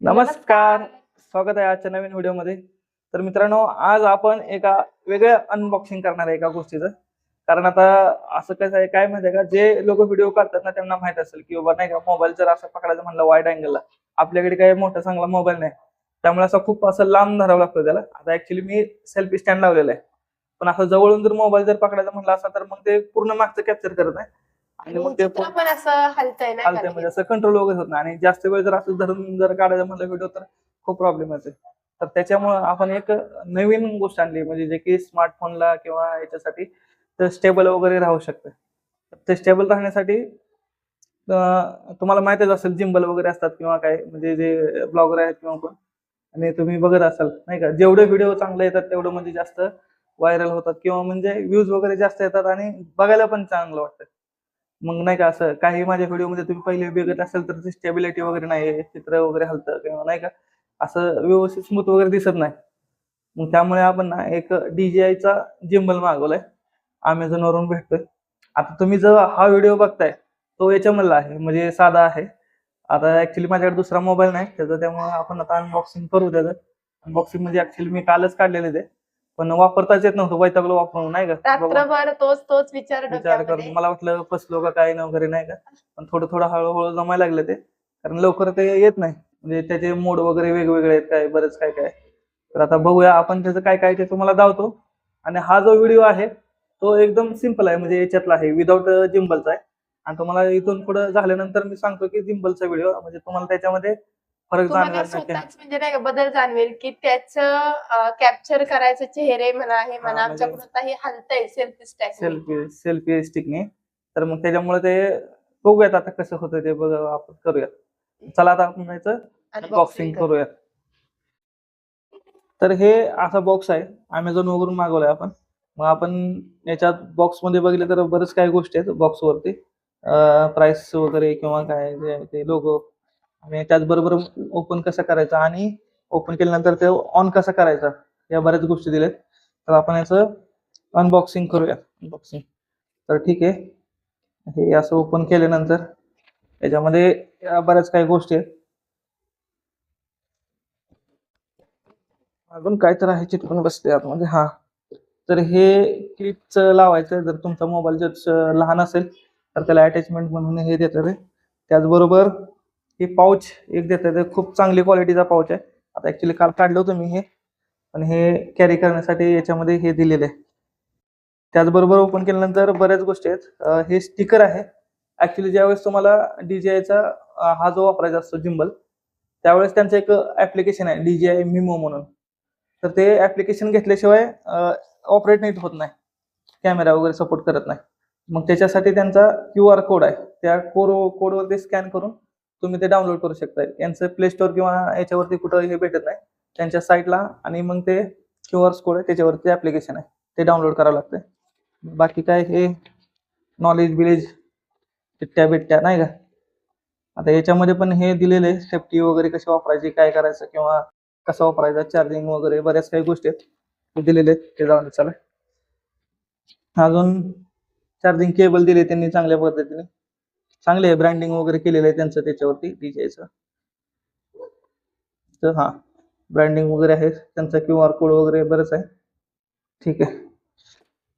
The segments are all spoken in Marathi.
नमस्कार. स्वागत आहे आजच्या नवीन व्हिडिओमध्ये. तर मित्रांनो आज आपण एका वेगळ्या अनबॉक्सिंग करणार आहे एका गोष्टीचं. कारण आता असं कसं आहे काय माहिती आहे का? जे लोक व्हिडिओ करतात ना त्यांना माहीत असेल की बाबा नाही का मोबाईल जर असं पकडायचं म्हणलं वाईट अँगलला आपल्याकडे काही मोठा चांगला मोबाईल नाही. त्यामुळे असं खूप असं लांब धरावं लागतं त्याला. आता ऍक्च्युली मी सेल्फी स्टँड लावलेला आहे. पण असं जवळून जर मोबाईल जर पकडायचा म्हणलं असं तर मग ते पूर्ण मागचं कॅप्चर करत नाही आणि मग ते पण असं हलतंय ना. म्हणजे असं कंट्रोल वगैरे होत नाही. आणि जास्त वेळ जर असं धरून जर काढायचं म्हणलं व्हिडिओ तर खूप प्रॉब्लेम येते तर त्याच्यामुळं आपण एक नवीन गोष्ट आणली म्हणजे जे की स्मार्टफोनला किंवा याच्यासाठी तर स्टेबल वगैरे राहू शकते. तर ते स्टेबल राहण्यासाठी तुम्हाला माहितच असेल जिंबल वगैरे असतात किंवा काय म्हणजे जे ब्लॉगर आहेत किंवा कोण. आणि तुम्ही बघत असाल नाही का? जेवढे व्हिडिओ चांगले येतात तेवढं म्हणजे जास्त व्हायरल होतात. किंवा म्हणजे व्ह्यूज वगैरे जास्त येतात आणि बघायला पण चांगलं वाटतं. मग नाही का असं काही माझ्या व्हिडिओमध्ये तुम्ही पहिले बघत असेल तर स्टेबिलिटी वगैरे नाही चित्र वगैरे हलतं किंवा नाही का असं व्यवस्थित स्मूथ वगैरे दिसत नाही. मग त्यामुळे आपण ना एक डीजीआयचा चा मागवलाय अमेझॉन वरून भेटतोय. आता तुम्ही जो हा व्हिडिओ बघताय तो याच्यामधला आहे म्हणजे साधा आहे. आता ऍक्च्युली माझ्याकडे दुसरा मोबाईल नाही त्याचा त्यामुळे आपण आता अनबॉक्सिंग करू त्याचं. अनबॉक्सिंग म्हणजे ऍक्च्युली मी कालच काढलेले ते. पण वापरताच येत नव्हतं वैतागलो वापरून नाही का. रात्रभर तोच तोच विचार विचार डोक्यामध्ये. करून मला वाटलं फसलो का काय नाही वगैरे नाही का? पण थोडं थोडं हळूहळू जमायला लागलं ते. कारण लवकर ते येत नाही. म्हणजे त्याचे मोड वगैरे वेगवेगळे आहेत काय बरेच काय काय. तर आता बघूया आपण त्याचं काय काय ते तुम्हाला दावतो. आणि हा जो व्हिडिओ आहे तो एकदम सिंपल आहे. म्हणजे याच्यातला आहे विदाऊट जिम्बलचा आहे. आणि तुम्हाला इथून पुढे झाल्यानंतर मी सांगतो की जिम्बलचा व्हिडिओ म्हणजे तुम्हाला त्याच्यामध्ये फरक जाणवेल स्वतःच म्हणजे नाही का बदल जाणवेल की त्याचं कॅप्चर करायचं चेहरे म्हणा हे म्हणा म्हणजे- आमच्याकडून हे हलतंय सेल्फी स्टॅक सेल्फी सेल्फी स्टिकने तर मग त्याच्यामुळे ते बघूयात आता कसं होतं ते बघ आपण करूया चला आता आपण याचं बॉक्सिंग करूया तर हे असा बॉक्स आहे. अमेझॉन वरून मागवलाय आपण. मग आपण याच्यात बॉक्समध्ये बघितलं तर बरेच काही गोष्टी आहेत बॉक्स वरती. प्राइस वगैरे किंवा काय जे ते लोगो आणि त्याचबरोबर ओपन कसं करायचं आणि ओपन केल्यानंतर ते ऑन कसं करायचं या बऱ्याच गोष्टी दिल्यात. तर आपण याचं अनबॉक्सिंग करूया अनबॉक्सिंग तर ठीक आहे. हे असं ओपन केल्यानंतर याच्यामध्ये या बऱ्याच काही गोष्टी आहेत. अजून काय तर आहे चिटकून बसते आतमध्ये. हा. तर हे क्लिपच लावायचं. जर तुमचा मोबाईल जर लहान असेल तर त्याला अटॅचमेंट म्हणून हे देतात त्याचबरोबर हे पाऊच एक देतात खूप चांगली क्वालिटीचा पाऊच आहे. आता ऍक्च्युली काल काढलं होतं मी हे. पण हे कॅरी करण्यासाठी याच्यामध्ये हे दिलेलं आहे. त्याचबरोबर ओपन केल्यानंतर बऱ्याच गोष्टी आहेत. हे स्टिकर आहे. ऍक्च्युली ज्यावेळेस तुम्हाला डीजीआयचा हा जो वापरायचा असतो जिंबल त्यावेळेस त्यांचं एक ऍप्लिकेशन आहे डीजीआय मिमो म्हणून. तर ते ऍप्लिकेशन घेतल्याशिवाय ऑपरेट नाही होत नाही. कॅमेरा वगैरे सपोर्ट करत नाही. मग त्याच्यासाठी त्यांचा क्यू आर कोड आहे. त्या कोड कोडवरती स्कॅन करून तुम्ही ते डाउनलोड करू शकता. यांचं प्ले स्टोर किंवा याच्यावरती कुठं हे भेटत नाही. त्यांच्या साईटला आणि मग ते क्यू आर कोड आहे त्याच्यावरती ऍप्लिकेशन आहे. ते डाउनलोड करावं लागतं बाकी काय हे नॉलेज बिलेज चिट्ट्या बिट्ट्या नाही का? आता याच्यामध्ये पण हे दिलेले सेफ्टी वगैरे कशी वापरायची काय करायचं किंवा कसं वापरायचं चार्जिंग वगैरे बऱ्याच काही गोष्टी आहेत. दिलेले आहेत. ते जाऊन चला. अजून चार्जिंग केबल दिले त्यांनी चांगल्या पद्धतीने. चांगले आहे ब्रँडिंग वगैरे केलेलं आहे त्यांचं त्याच्यावरती डीजेचं तर हा ब्रँडिंग वगैरे आहे त्यांचा क्यू आर कोड वगैरे बरंच आहे. ठीक आहे.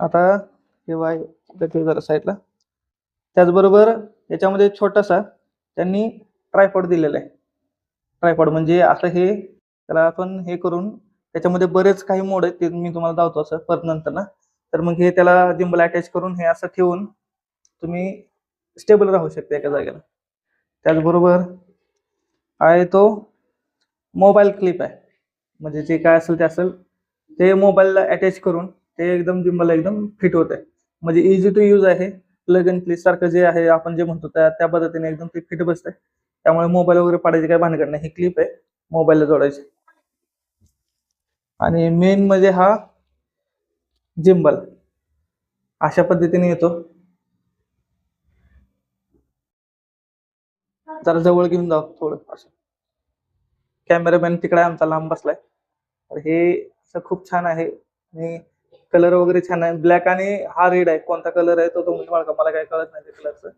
आता हे वाय जरा साईडला त्याचबरोबर याच्यामध्ये छोटासा त्यांनी ट्रायपॉड दिलेला आहे. ट्रायपॉड म्हणजे असं हे त्याला आपण हे करून त्याच्यामध्ये बरेच काही मोड आहेत ते मी तुम्हाला दावतो असं परत नंतर ना. तर मग हे त्याला जिंबल अटॅच करून हे असं ठेवून तुम्ही स्टेबल राहू शकते एका जागेला. त्याचबरोबर आहे तो मोबाईल क्लिप आहे. म्हणजे जे काय असेल ते असेल ते मोबाईलला अटॅच करून ते एकदम जिम्बल एकदम फिट होत म्हणजे आहे म्हणजे इझी टू यूज आहे. प्लग अँड प्ले सारखं जे आहे आपण जे म्हणतो त्या त्या पद्धतीने एकदम ते फिट बसतंय. त्यामुळे मोबाईल वगैरे पाडायची काय भानगड नाही. ही क्लिप आहे मोबाईलला जोडायची. आणि मेन म्हणजे हा जिंबल अशा पद्धतीने येतो. जरा जवळ घेऊन जाऊ थोडं असं कॅमेरामॅन तिकडे आमचा लांब बसलाय. तर हे असं खूप छान आहे. आणि कलर वगैरे छान आहे. ब्लॅक आणि हा रेड आहे. कोणता कलर आहे तो तुम्ही ओळखा मला काही कळत नाही कलरचं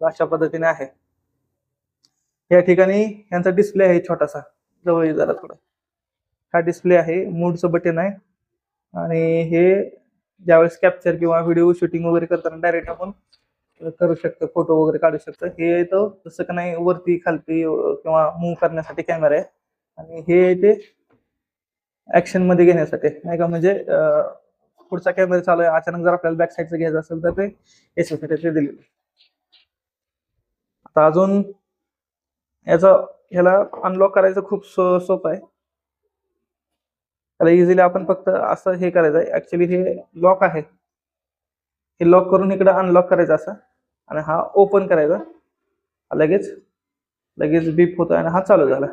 अशा पद्धतीने आहे. या ठिकाणी यांचा डिस्प्ले आहे छोटासा. जवळ जरा थोडा. हा डिस्प्ले आहे. मूडचं बटन आहे आणि हे ज्यावेळेस कॅप्चर किंवा व्हिडिओ शूटिंग वगैरे करताना डायरेक्ट आपण करू शकतो फोटो वगैरे काढू शकतो. हे येतं जसं का नाही वरती खालती किंवा मूव्ह करण्यासाठी कॅमेरा आहे. आणि हे ते ऍक्शनमध्ये घेण्यासाठी. नाही का म्हणजे पुढचा कॅमेरा चालू आहे. अचानक जर आपल्याला बॅक साईडचं घ्यायचं असेल तर ते याच्यासाठी ते दिलेलं आता अजून याचा ह्याला अनलॉक करायचं खूप सो सोपं आहे. त्याला इझिली आपण फक्त असं हे करायचं आहे. ऍक्च्युली हे लॉक आहे. हे लॉक करून इकडे अनलॉक करायचं असं. आणि हा ओपन करायचा. लगेच लगेच बीप होतो आणि हा चालू झाला.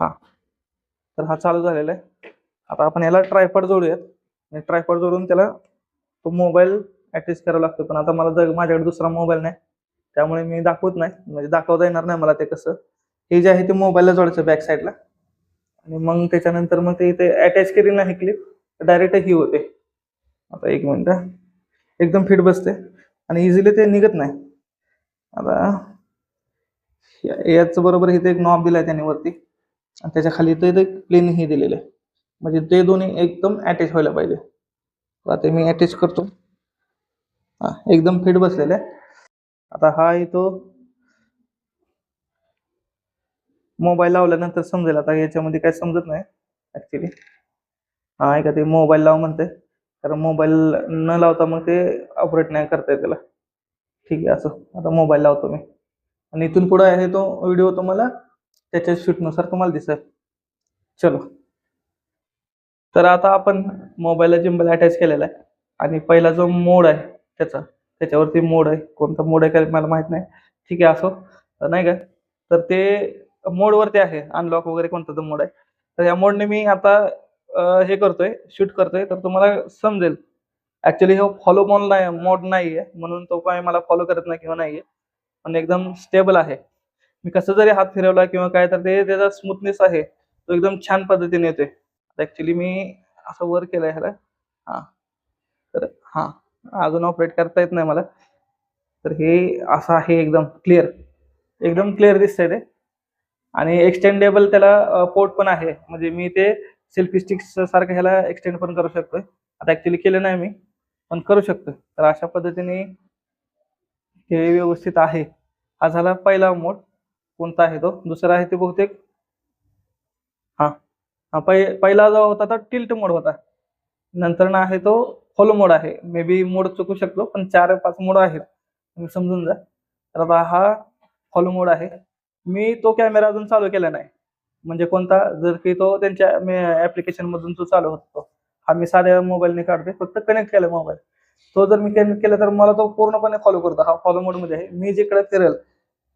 हा. तर हा चालू झालेला आहे. आता आपण याला ट्रायपॉड जोडूयात. आणि ट्रायपॉड जोडून त्याला तो मोबाईल अटॅच करावा लागतो. पण आता मला जर माझ्याकडे दुसरा मोबाईल नाही. त्यामुळे मी दाखवत नाही. म्हणजे दाखवता येणार नाही मला ते कसं. हे जे आहे ते मोबाईलला जोडायचं बॅक साईडला आणि मग त्याच्यानंतर मग ते इथे अटॅच केली नाही क्लिप डायरेक्ट ही होते. आता एक मिनिट. एकदम फिट बसते. आणि इझिली ते निघत नाही. आता याच बरोबर इथे एक नॉब दिलाय त्याने वरती. आणि त्याच्याखाली इथे ते प्लेन हे दिलेलं आहे. म्हणजे ते दोन्ही एकदम अटॅच व्हायला पाहिजे. आता मी अटॅच करतो. हा एकदम फिट बसलेलं आहे. आता हा येतो मोबाईल लावल्यानंतर समजेल. आता याच्यामध्ये काय समजत नाही ऍक्च्युली हा ऐका ते मोबाईल लाव म्हणते कारण मोबाईल न लावता मग ते ऑपरेट नाही करता येत त्याला. ठीक आहे असं. आता मोबाईल लावतो मी. आणि इथून पुढे आहे तो व्हिडिओ तुम्हाला त्याच्या शूटनुसार तुम्हाला दिसेल. चलो. तर आता आपण मोबाईलला जिंबल अटॅच केलेला आहे. आणि पहिला जो मोड आहे त्याचा त्याच्यावरती मोड आहे. कोणता मोड आहे काय मला माहीत नाही. ठीक आहे असो. नाही का? तर ते मोडवरती आहे. अनलॉक वगैरे कोणता तो मोड आहे. तर या मोडने मी आता हे करतोय शूट करतोय तर तुम्हाला समजेल. ऍक्च्युली हे फॉलो मॉन नाही मोड नाहीये म्हणून तो काय मला फॉलो करत नाही किंवा नाहीये. पण एकदम स्टेबल आहे. मी कसं जरी हात फिरवला किंवा काय तर ते त्याचा स्मूथनेस आहे. तो एकदम छान पद्धतीने येतोय. ऍक्च्युली मी असं वर केलंय ह्याला. हा. तर हा अजून ऑपरेट करता येत नाही मला. तर हे असं आहे एकदम क्लिअर एकदम क्लिअर दिसतंय ते. आणि एक्सटेंडेबल त्याला पोर्ट पण आहे. म्हणजे मी ते सेल्फी स्टिक सारखं ह्याला एक्सटेंड पण करू शकतोय. आता ऍक्च्युली केलं नाही मी पण करू शकतोय. तर अशा पद्धतीने हे व्यवस्थित आहे. हा झाला पहिला मोड. कोणता आहे तो? दुसरा आहे ते बहुतेक. हा. हा पहि पहिला जो होता तो टिल्ट मोड होता. नंतर ना आहे तो फॉलो मोड आहे. मे बी मोड चुकू शकतो पण चार पाच मोड आहेत. तुम्ही समजून जा. तर आता हा फॉलो मोड आहे. मी तो कॅमेरा अजून चालू केला नाही. म्हणजे कोणता जर की तो त्यांच्या ऍप्लिकेशन मधून तो चालू होतो. हा मी साध्या मोबाईलने काढतोय फक्त कनेक्ट केला मोबाईल तो जर मी कनेक्ट केला तर मला तो पूर्णपणे फॉलो करतो. हा फॉलो मोडमध्ये आहे. मी जिकडे फिरेल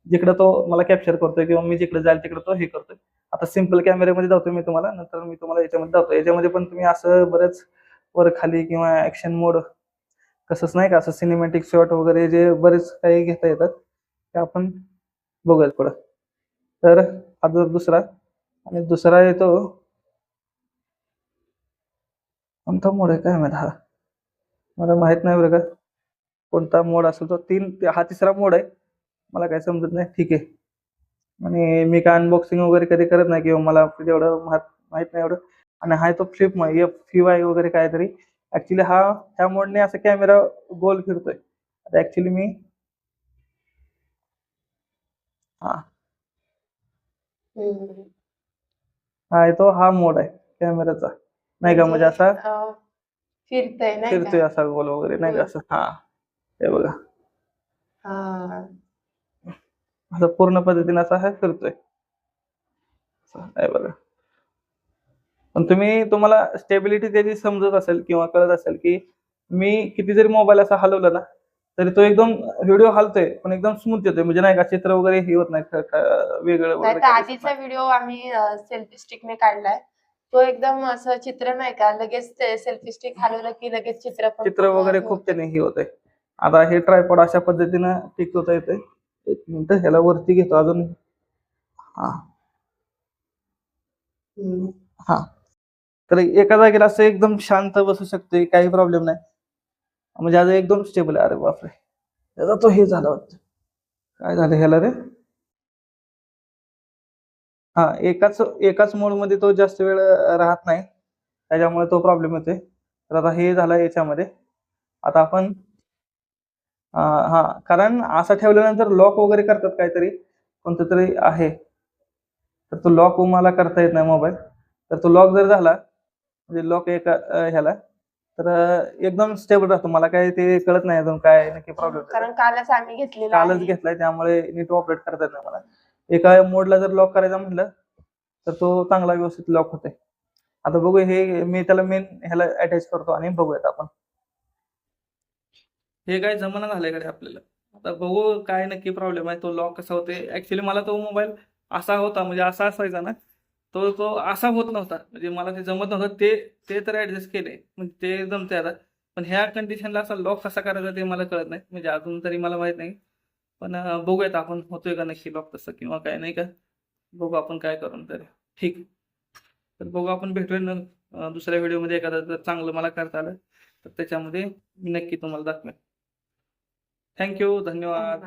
जिकडे तो मला कॅप्चर करतोय किंवा मी जिकडे जाईल तिकडे तो हे करतोय. आता सिंपल कॅमेऱ्यामध्ये जातो मी तुम्हाला नंतर मी तुम्हाला याच्यामध्ये जातो याच्यामध्ये पण तुम्ही असं बरेच वर खाली किंवा ऍक्शन मोड कसंच नाही का? असं सिनेमॅटिक शॉट वगैरे जे बरेच काही घेता येतात ते आपण बघूयात पुढं. तर हा जर दुसरा. आणि दुसरा येतो कोणता मोड आहे काय माहीत हा? मला माहीत नाही बरं का. कोणता मोड असेल तो. तीन हा तिसरा मोड आहे. मला काय समजत नाही. ठीक आहे. आणि मी काय अनबॉक्सिंग वगैरे कधी करत नाही किंवा मला एवढं माहीत नाही एवढं. आणि हा तो फ्लिप एफ फी वाय वगैरे काहीतरी. ऍक्च्युली हा ह्या मोडने असा कॅमेरा गोल फिरतोय. आता ऍक्च्युली मी हा. हा तो हा मोड आहे कॅमेराचा. नाही का म्हणजे असा अं, फिरतय नाही फिरतोय का असा गोल वगैरे नाही का. असं. हा. हे बघा. हा. असं पूर्ण पद्धतीने असा हा फिरतोय. असं आहे बघा. पण तुम्ही तुम्हाला स्टेबिलिटी त्याची समजत असेल किंवा कळत असेल की मी किती जरी मोबाईल असा हलवला ना तरी तो एकदम व्हिडिओ हलतोय पण एकदम स्मूथ येतोय. म्हणजे नाही का चित्र वगैरे हे होत नाही वेगळं नाही तर आधीचा. व्हिडिओ आम्ही सेल्फी स्टिकने काढलाय. तो एकदम असं चित्र नाही का लगेच सेल्फी स्टिक हलवलं की लगेच चित्र चित्र वगैरे खूप होतं. त्याने हे होतंय. आता हे ट्रायपॉड अशा पद्धतीनं टिकवता येते एक मिनिट ह्याला वरती घेतो अजून. हा. हा. तर एका जागेला असं एकदम शांत बसू शकतोय काही प्रॉब्लेम नाही. म्हणजे आज एकदम स्टेबल आहे. अरे बापरे. त्याचा तो हे झाला वाटतं. काय झालं ह्याला रे? हा एकाच एकाच मोडमध्ये तो जास्त वेळ राहत नाही. त्याच्यामुळे तो प्रॉब्लेम येतोय. तर आता हे झालं याच्यामध्ये. आता आपण हा कारण असं ठेवल्यानंतर लॉक वगैरे करतात काहीतरी. कोणतं तरी आहे. तर तो लॉक मला करता येत नाही मोबाईल तर तो लॉक जर झाला म्हणजे लॉक एका ह्याला तर एकदम स्टेबल राहतो. मला काय ते कळत नाही अजून काय नक्की प्रॉब्लेम कारण कालच आम्ही घेतलेला कालच आहे. घेतलाय त्यामुळे नीट ऑपरेट करता येत नाही मला. एका मोडला जर लॉक करायचा म्हटलं तर तो चांगला व्यवस्थित लॉक होतोय. आता बघू हे मी त्याला मेन ह्याला अटॅच करतो आणि बघूयात आपण. हे काय जमाना झालायकडे आपल्याला? आता बघू काय नक्की प्रॉब्लेम आहे तो लॉक कसा होते ऍक्च्युली मला तो मोबाईल असा होता म्हणजे असा असायचा ना तो तो असा होत नव्हता. म्हणजे मला ते जमत नव्हतं. ते ते तर ऍडजस्ट केले. म्हणजे ते जमते आता. पण ह्या कंडिशनला असा लॉक कसा करायचा ते मला कळत नाही. म्हणजे अजून तरी मला माहीत नाही. पण बघूयात आपण होतोय का नक्की लॉक तसं किंवा काय नाही का? बघू आपण काय करून तरी. ठीक. तर बघू आपण भेटूया ना दुसऱ्या व्हिडिओमध्ये. एखादा जर चांगलं मला करता आलं तर त्याच्यामध्ये मी नक्की तुम्हाला दाखवेन. थँक्यू धन्यवाद.